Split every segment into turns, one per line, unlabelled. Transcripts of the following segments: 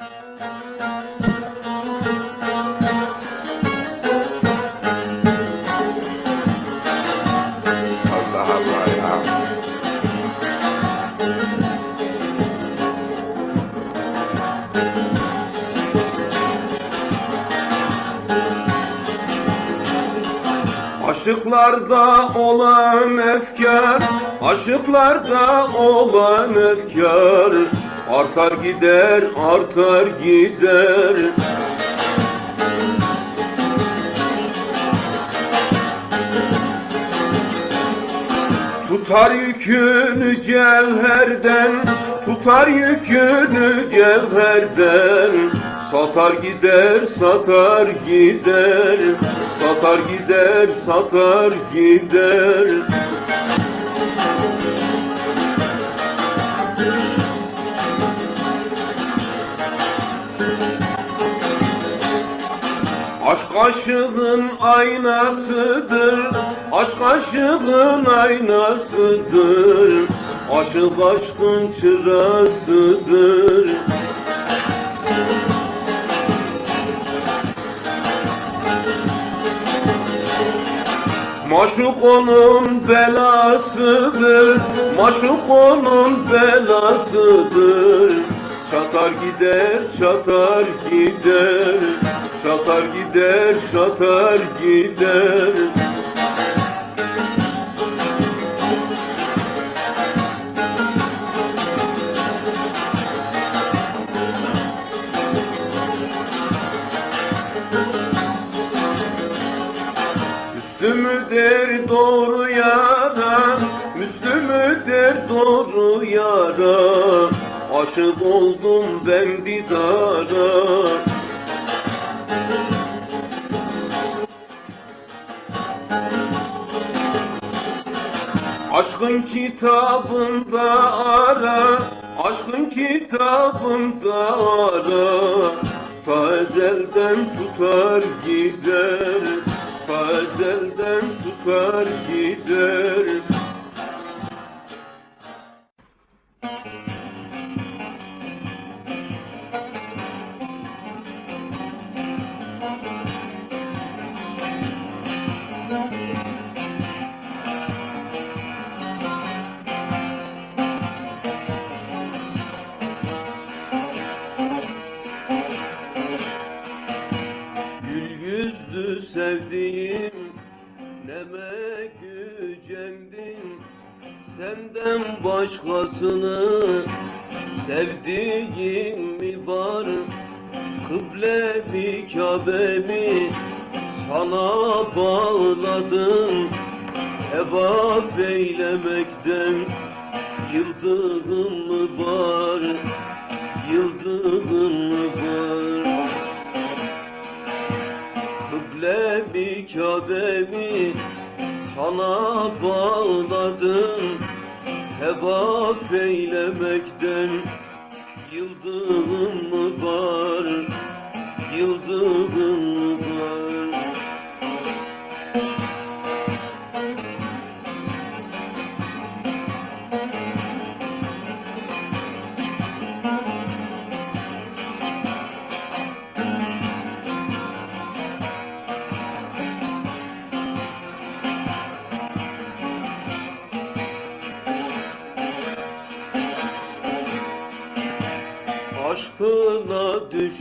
Allah. Aşıklarda olan efkar, aşıklarda olan efkar Artar gider, artar gider. Tutar yükünü cevherden, tutar yükünü cevherden. Satar gider, satar gider, satar gider, satar gider Aşk aşığın aynasıdır. Aşk aşığın aynasıdır. Aşık aşkın çırasıdır. Maşuk onun belasıdır. Maşuk onun belasıdır. Çatar gider, çatar gider Çatar gider, çatar gider. Müslümü der doğru yara Müslümü der doğru yara. Aşık oldum ben didara Aşkın kitabında ara Aşkın kitabında ara. Ta ezelden tutar gider Ta ezelden tutar gider Gül yüzlü sevdiğim Neme gücendin Senden başkasını Sevdiğim mi var? Kıble mi Kabe mi? Sana bağladım Heva beylemekten Yıldığım mı var? Yıldığım mı var Kıble mi Kabe mi sana bağladım Heva eylemekten. Yıldığım var Yıldığım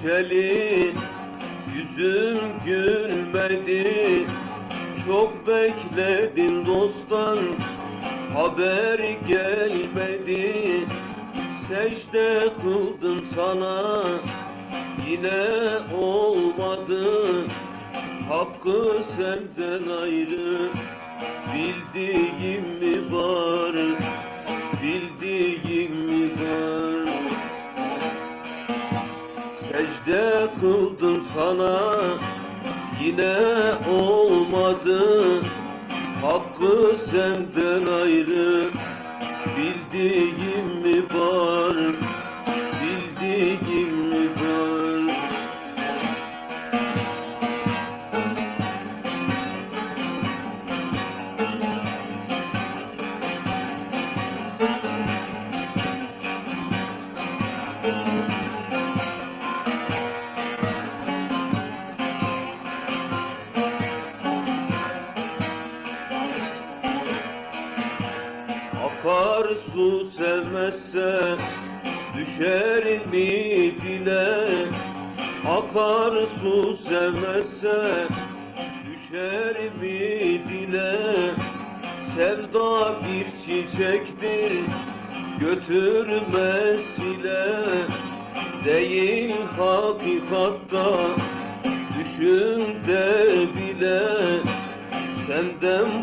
Düşeli yüzüm gülmedi. Çok bekledim dosttan haber gelmedi. Secde kıldım sana yine olmadı. Hakkı senden ayrı bildiğim mi var kıldım sana. Yine olmadı. Hakkı senden ayrı. Bildiğim mi var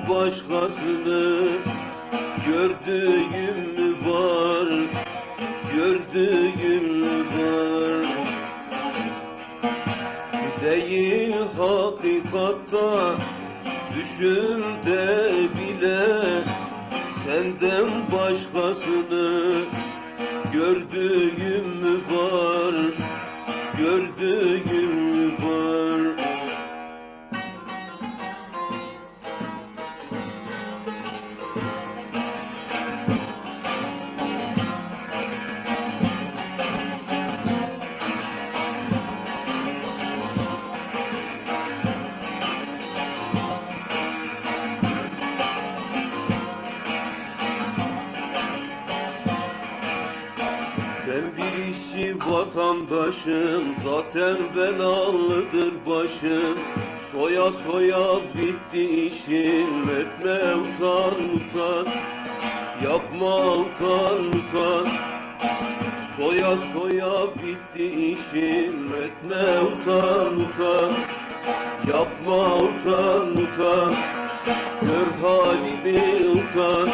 başkasını Gördüğüm mü var Gördüğüm mü var. Değil hakikatta Düşün de bile Senden başkasını Gördüğüm vatandaşım Zaten belalıdır başım. Soya soya bitti işim Etme utan utan. Yapma utan utan. Soya soya bitti işim Etme utan utan. Yapma utan utan. Gör halimi utan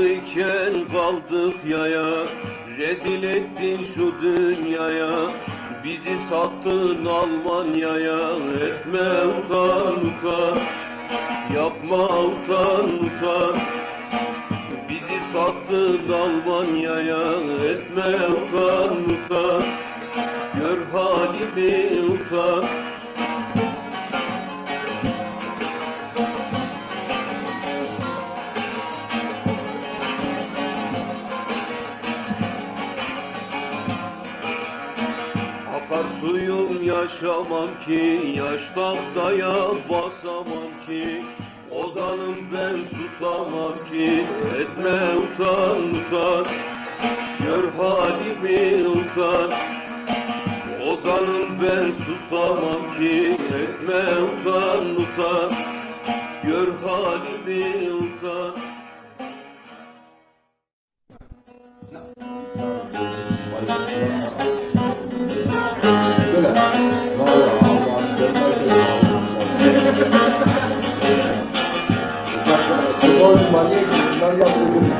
Aklıyken kaldık yaya Rezil ettin şu dünyaya. Bizi sattın Almanya'ya Etme utan utan. Yapma utan utan. Bizi sattın Almanya'ya Etme utan utan. Gör halimi utan yaşamam ki Yaş tahtaya basamam ki Ozanım ben susamam ki Etme utan utan Gör halimi utan. Ozanım ben susamam ki Etme utan utan Gör halimi utan
Manyak bunlar yaptırdım.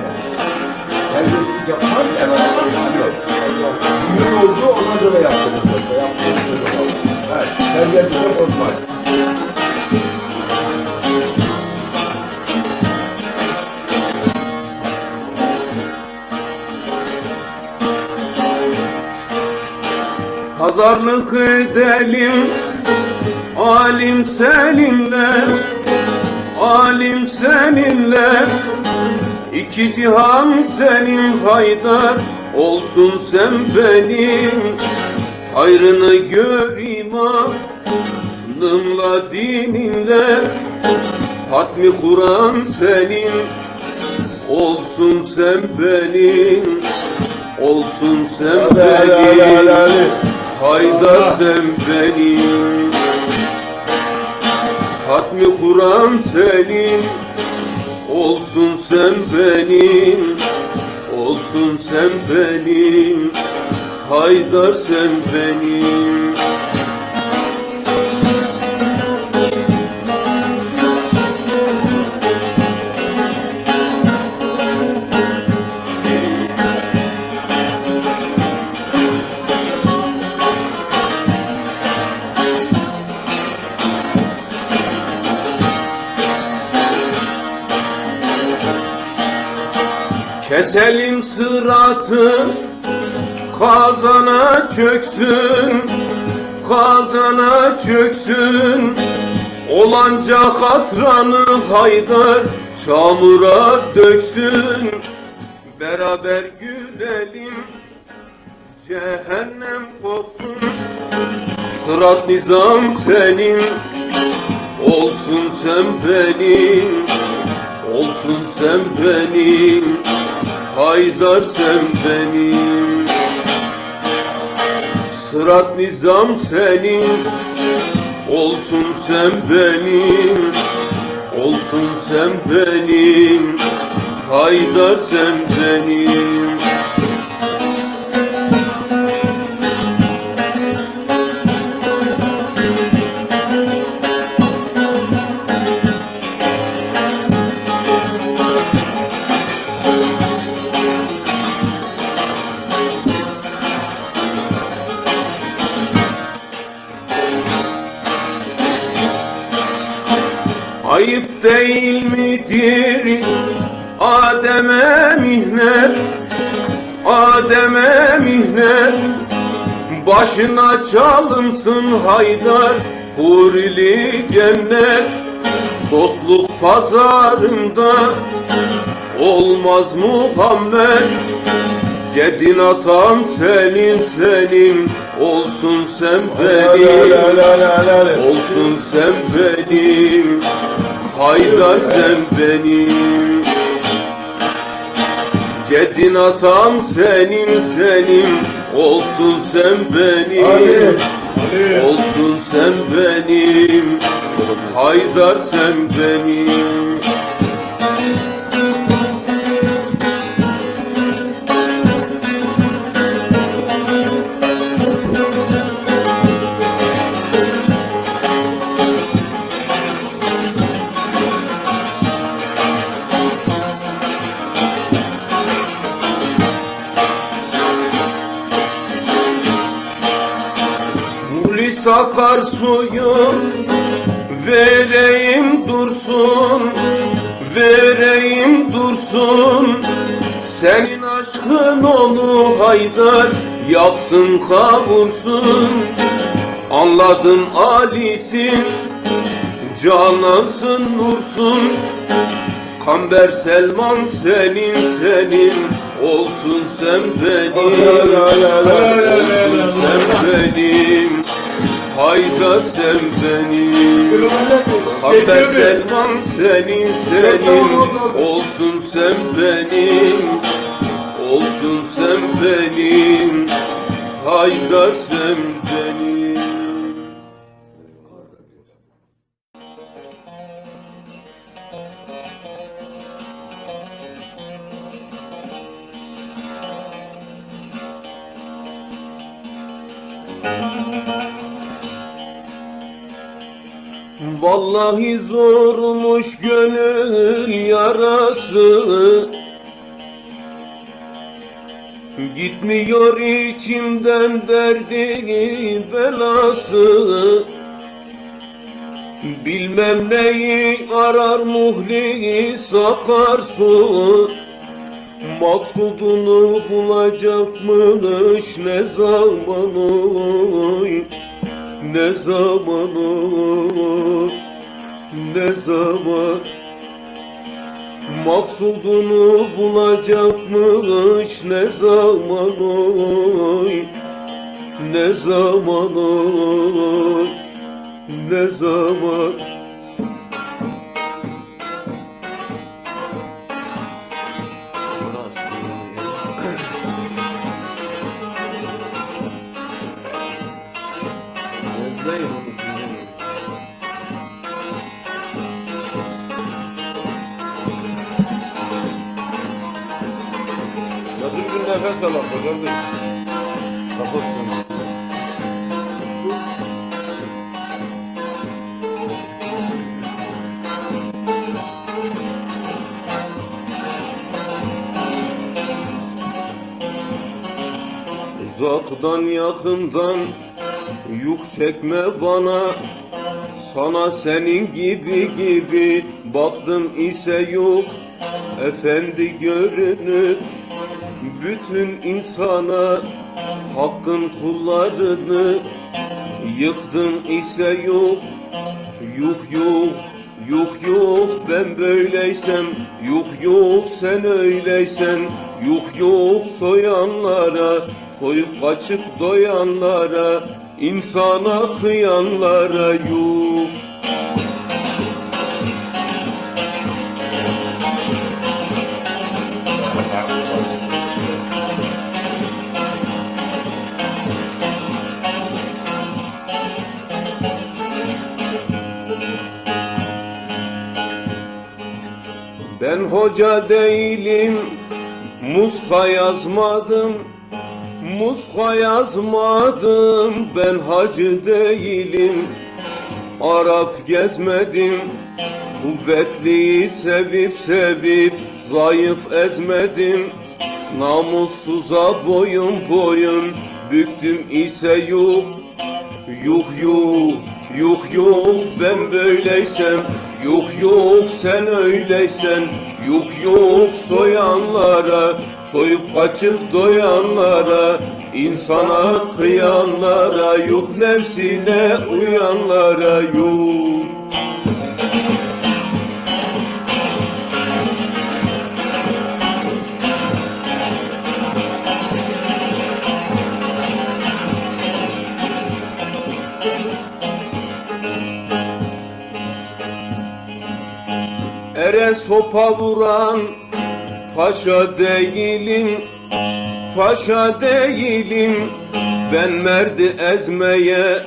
Terbiyesizlik yapmaz ya. Yok. Büyük oldu ona göre yaptırdım. Yoksa yaptırdım. Evet. Terbiyesizlik bozmaz.
Pazarlık edelim alim seninle alim seninle iki cihan senin haydar olsun sen benim hayrını gör imanınla dininle hatmi Kur'an senin olsun sen benim olsun sen benim. Haydar sen benim Hatmi Kur'an senin. Olsun sen benim. Olsun sen benim. Haydar sen benim Keselim sıratı Kazana çöksün Kazana çöksün. Olanca katranı haydar Çamura döksün. Beraber gülelim Cehennem kopsun Sırat nizam senin Olsun sen benim Olsun sen benim Haydar sen benim Sırat nizam senin Olsun sen benim Olsun sen benim Haydar sen benim midir Adem'e mihnet Adem'e mihnet. Başına çalınsın haydar Hurili cennet. Dostluk pazarında Olmaz Muhammed. Cedin atan senin senin. Olsun sen benim. Olsun sen benim Haydar sen benim Ceddin atan senin senin. Olsun sen benim. Olsun sen benim. Haydar sen benim akar suyu Vereyim dursun Vereyim dursun. Senin aşkın onu haydar Yaksın kavursun. Anladım Ali'sin Canansın nursun. Kamber Selman senin senin Olsun sen benim Olsun sen benim Haydar sen benim Kamber Selman senin senin Olsun sen benim. Olsun sen benim. Haydar sen benim Vallahi zormuş gönül yarası. Gitmiyor içimden derdi belası. Bilmem neyi arar muhlis akarsu Maksudunu bulacakmış ne zaman ne zaman oy ne zaman? Maksudunu bulacakmış ne zaman oy? Ne zaman oy Ne zaman Uzaktan yakından yük çekme bana. Sana senin gibi gibi baktım ise yok. Efendi görünür bütün insana. Hakkın kullarını yıktın ise yok. Yuh yuh Yok yok ben böyleysem. Yok yok sen öyleysen. Yok yok soyanlara Soyup kaçıp doyanlara insana kıyanlara yok Ben hoca değilim, muska yazmadım, muska yazmadım, ben hacı değilim, Arap gezmedim, kuvvetliyi sevip sevip zayıf ezmedim, namussuza boyun boyun büktüm ise yok, Yuh yuh, yuh yuh ben böyleysem. Yuh yuh sen öyleysen. Yuh yuh soyanlara Soyup kaçıp doyanlara insana kıyanlara Yuh nefsine uyanlara yuh Ere sopa vuran paşa değilim Paşa değilim. Ben merdi ezmeye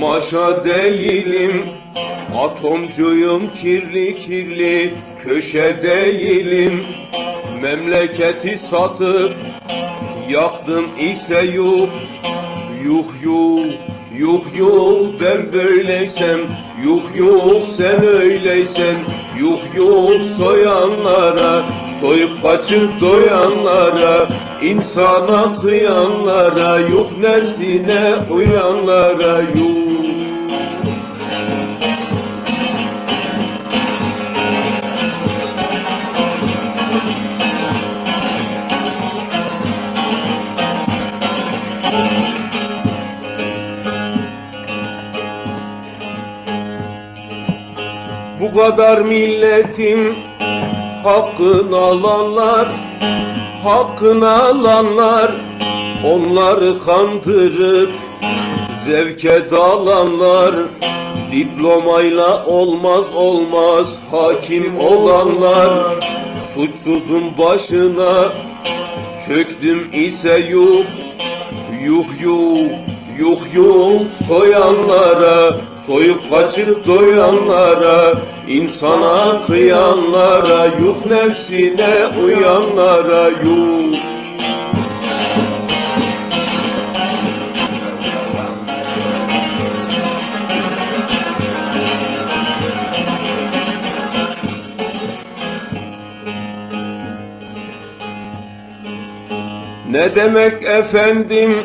Maşa değilim. Atomcuyum kirli kirli köşe değilim. Memleketi satıp yaktım ise yuh Yuh yuh yuh yuh. Ben böyleysem Yuh yuh sen öyleysen Yuh yuh soyanlara Soyup kaçıp doyanlara insana kıyanlara Yuh nefsine uyanlara yuh. Bu kadar milletin hakkını alanlar Hakkını alanlar Onları kandırıp Zevke dalanlar Diplomayla olmaz olmaz Hakim olanlar. Suçsuzun başına Çöktüm ise yuh Yuh yuh yuh yuh soyanlara Soyup kaçıp doyanlara insana kıyanlara Yuh nefsine uyanlara yuh. Ne demek efendim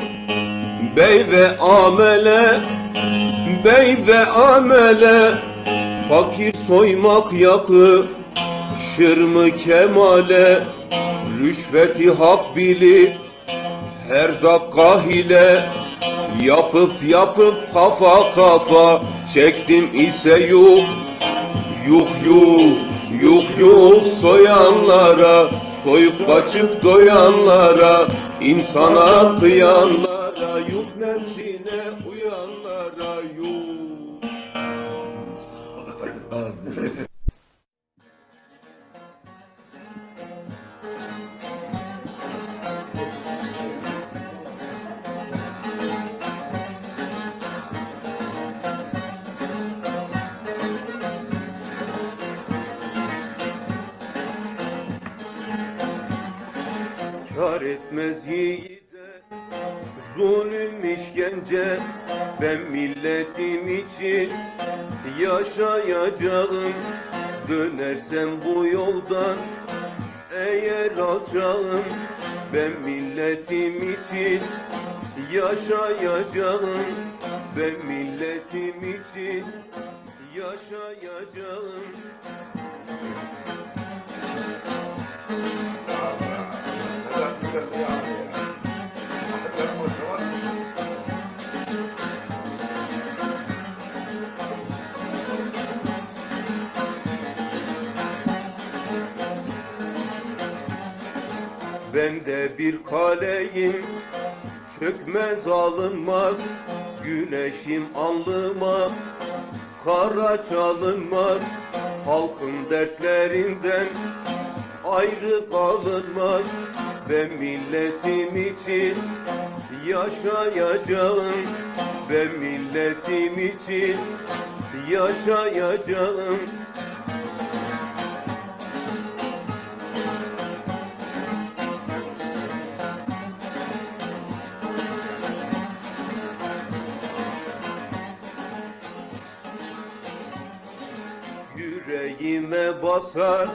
bey ve amele Bey ve amele Fakir soymak yakı Şırmı kemale? Rüşveti hak bilip Her dakika hile. Yapıp yapıp kafa kafa Çektim ise yuh. Yuh yuh yuh yuh soyanlara Soyup kaçıp doyanlara insana kıyanlara Yuh nefsine uyanlara yuh Kar etmez yiğide Zulüm işkence Ben milletim için Yaşayacağım. Dönersem bu yoldan Eğer alacağım Ben milletim için Yaşayacağım. Ben milletim için Yaşayacağım Ben de bir kaleyim. Çökmez alınmaz Güneşim alnıma. Kara çalınmaz Halkın dertlerinden. Ayrı kalınmaz Ben milletim için Yaşayacağım. Ben milletim için Yaşayacağım Yüreğime basar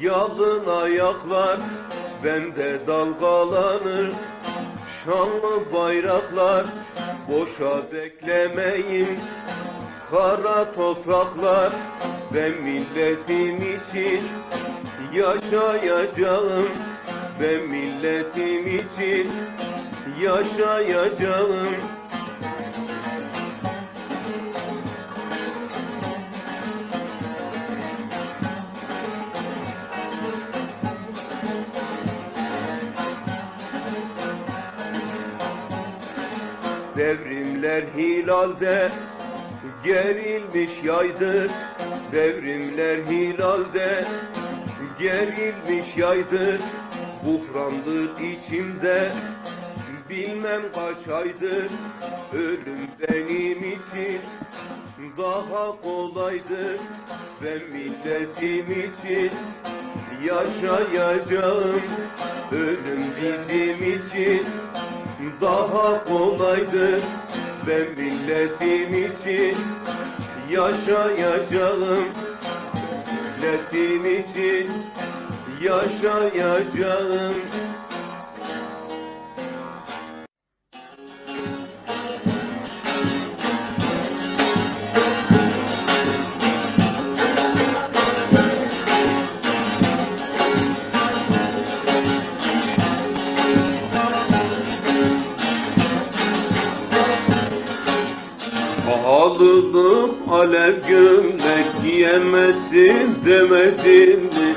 yalın ayaklar Bende dalgalanır. Şanlı bayraklar Boşa beklemeyin kara topraklar Ben milletim için yaşayacağım. Ben milletim için yaşayacağım Devrimler hilalde gerilmiş yaydır. Devrimler hilalde gerilmiş yaydır. Buhrandır içimde bilmem kaç aydır. Ölüm benim için daha kolaydır. Ben milletim için yaşayacağım. Ölüm bizim için daha kolaydır Ben milletim için yaşayacağım. Milletim için yaşayacağım Pahalılık alev gömlek giyemezsin demedim mi?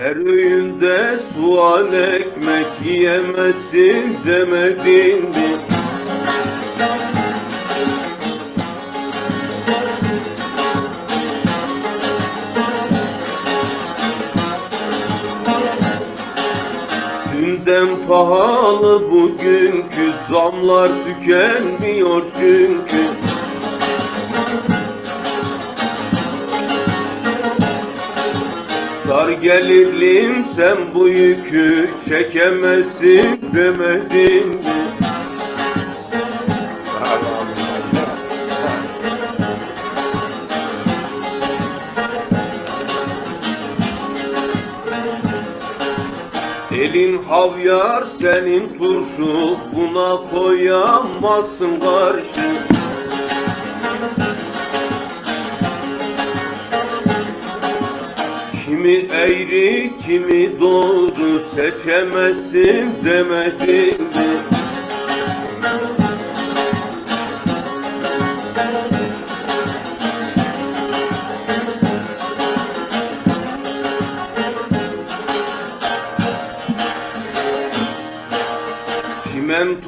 Her öğünde soğan ekmek yiyemezsin demedim mi? Pahalı bugünkü zamlar tükenmiyor çünkü Dar gelirlim sen bu yükü çekemezsin demedin mi? Elin havyar senin turşu buna koyamazsın karşı Kimi eğri kimi doğru seçemezsin demedin mi?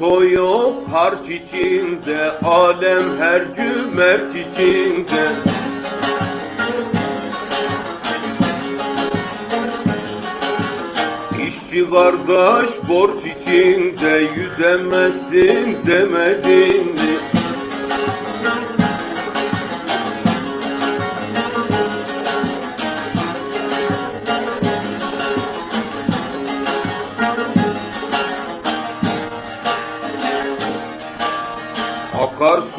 Çimento yok harç içinde Alem her cümert içinde İşçi kardeş borç içinde Yüzemezsin demedin mi?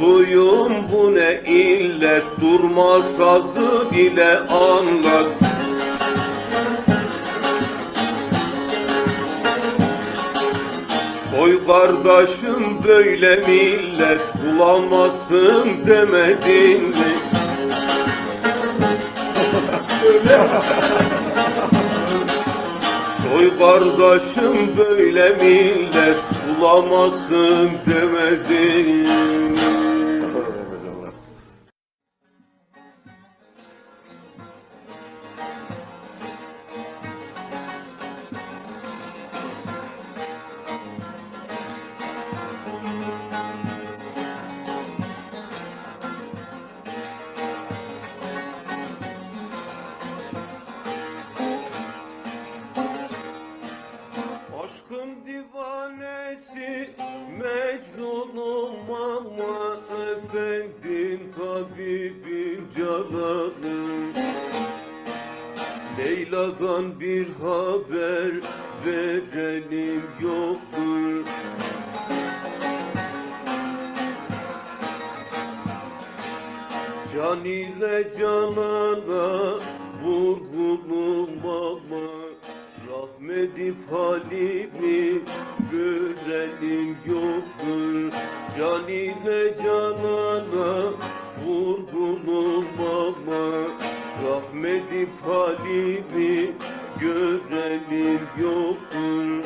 Suyum bu ne illet Durmaz sazı bile anlat Soy kardeşim böyle millet Bulamazsın demedin mi? Soy kardeşim böyle millet Bulamazsın demedin? Bir haber Halimi görelim yoktur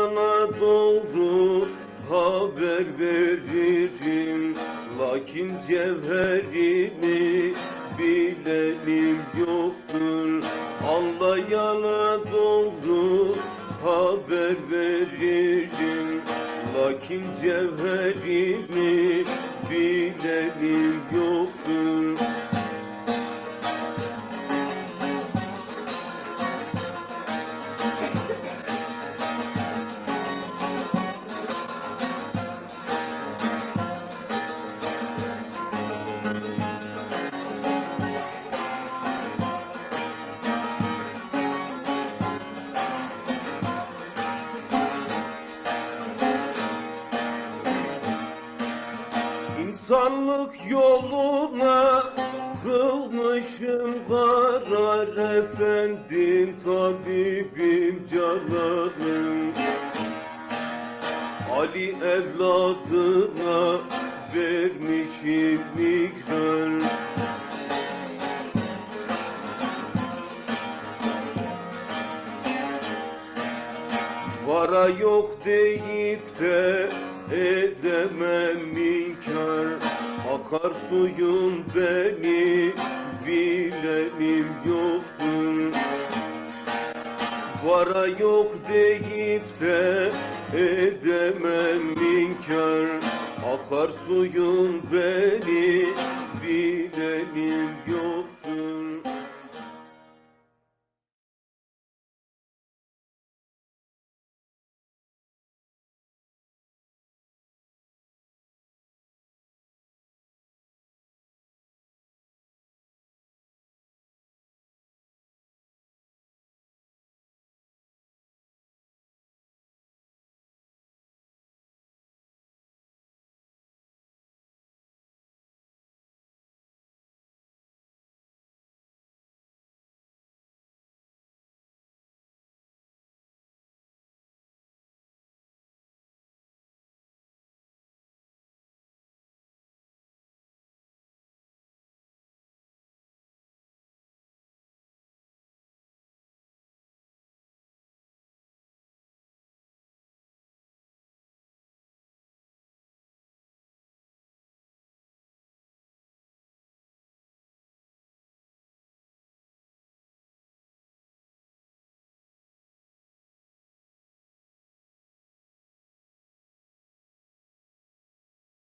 Anlayana doğru haber veririm Lakin cevherini bilenim yoktur. Anlayana doğru haber veririm Lakin cevherini bilenim yoktur İnsanlık yoluna kılmışım karar efendim tabibim cananım. Ali evladına vermişim miktar Vara yok deyip de edemem inkar Akar suyun beni bilenim yoktur. Vara yok deyip de edemem inkar Akar suyun beni bilenim yok